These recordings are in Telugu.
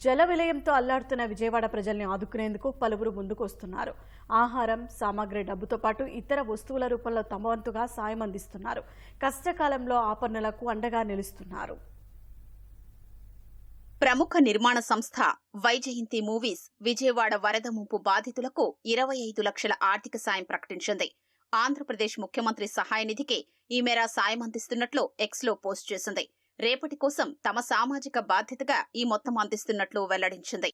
జల విలయంతో అల్లాడుతున్న విజయవాడ ప్రజల్ని ఆదుకునేందుకు పలువురు ముందుకు వస్తున్నారు ఆహారం సామాగ్రి డబ్బుతో పాటు ఇతర వస్తువుల రూపంలో తమ వంతుగా సాయం అందిస్తున్నారు. కష్టకాలంలో ఆపన్నులకు అండగా నిలుస్తున్నారు. ప్రముఖ నిర్మాణ సంస్థ వైజయంతి మూవీస్ విజయవాడ వరద ముంపు బాధితులకు ఇరవై ఐదు లక్షల ఆర్థిక సాయం ప్రకటించింది. ఆంధ్రప్రదేశ్ ముఖ్యమంత్రి సహాయ నిధికి ఈ మేర సాయం అందిస్తున్నట్లు ఎక్స్లో పోస్ట్ చేసింది. రేపటి కోసం తమ సామాజిక బాధ్యతగా ఈ మొత్తం అందిస్తున్నట్లు వెల్లడించింది.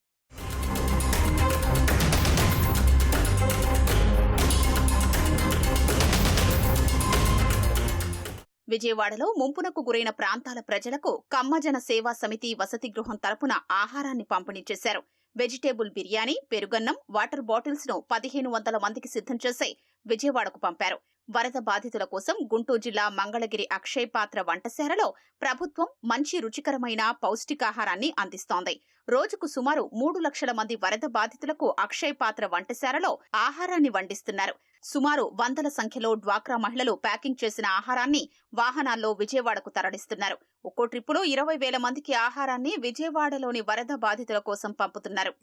విజయవాడలో ముంపునకు గురైన ప్రాంతాల ప్రజలకు కమ్మజన సేవా సమితి వసతి గృహం తరపున ఆహారాన్ని పంపిణీ చేశారు. వెజిటేబుల్ బిర్యానీ పెరుగన్నం వాటర్ బాటిల్స్ను పదిహేను వందల మందికి సిద్ధం చేసి విజయవాడకు పంపారు. వరద బాధితుల కోసం గుంటూరు జిల్లా మంగళగిరి అక్షయ్ పాత్ర వంటశాలలో ప్రభుత్వం మంచి రుచికరమైన పౌష్టికాహారాన్ని అందిస్తోంది. రోజుకు సుమారు మూడు లక్షల మంది వరద బాధితులకు అక్షయ్ పాత్ర వంటశాలలో ఆహారాన్ని వండిస్తున్నారు. సుమారు వందల సంఖ్యలో డ్వాక్రా మహిళలు ప్యాకింగ్ చేసిన ఆహారాన్ని వాహనాల్లో విజయవాడకు తరలిస్తున్నారు. ఒక్కో ట్రిప్పులో ఇరవై వేల మందికి ఆహారాన్ని విజయవాడలోని వరద బాధితుల కోసం పంపుతున్నారు.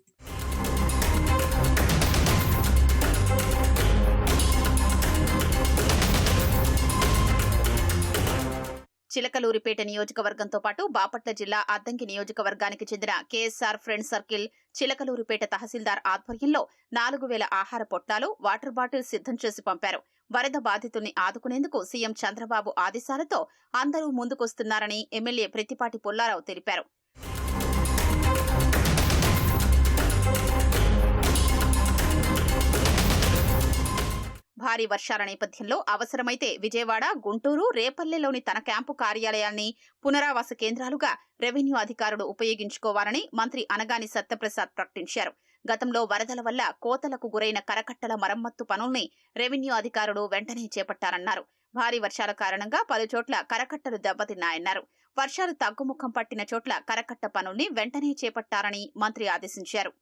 చిలకలూరిపేట నియోజకవర్గంతో పాటు బాపట్ల జిల్లా అద్దంకి నియోజకవర్గానికి చెందిన కేఎస్ఆర్ ఫ్రెండ్ సర్కిల్ చిలకలూరిపేట తహసీల్దార్ ఆధ్వర్యంలో నాలుగు వేల ఆహార పొట్లాలు వాటర్ బాటిల్ సిద్ధం చేసి పంపారు. వరద బాధితుల్ని ఆదుకునేందుకు సీఎం చంద్రబాబు ఆదేశాలతో అందరూ ముందుకొస్తున్నారని ఎమ్మెల్యే ప్రతిపాటి పుల్లారావు తెలిపారు. భారీ వర్షాల నేపథ్యంలో అవసరమైతే విజయవాడ గుంటూరు రేపల్లెలోని తన క్యాంపు కార్యాలయాన్ని పునరావాస కేంద్రాలుగా రెవెన్యూ అధికారులు ఉపయోగించుకోవాలని మంత్రి అనగాని సత్యప్రసాద్ ప్రకటించారు. గతంలో వరదల వల్ల కోతలకు గురైన కరకట్టల మరమ్మత్తు పనుల్ని రెవెన్యూ అధికారులు వెంటనే చేపట్టారన్నారు. భారీ వర్షాల కారణంగా పలుచోట్ల కరకట్టలు దెబ్బతిన్నాయన్నారు. వర్షాలు తగ్గుముఖం పట్టిన చోట్ల కరకట్ట పనుల్ని వెంటనే చేపట్టారని మంత్రి ఆదేశించారు.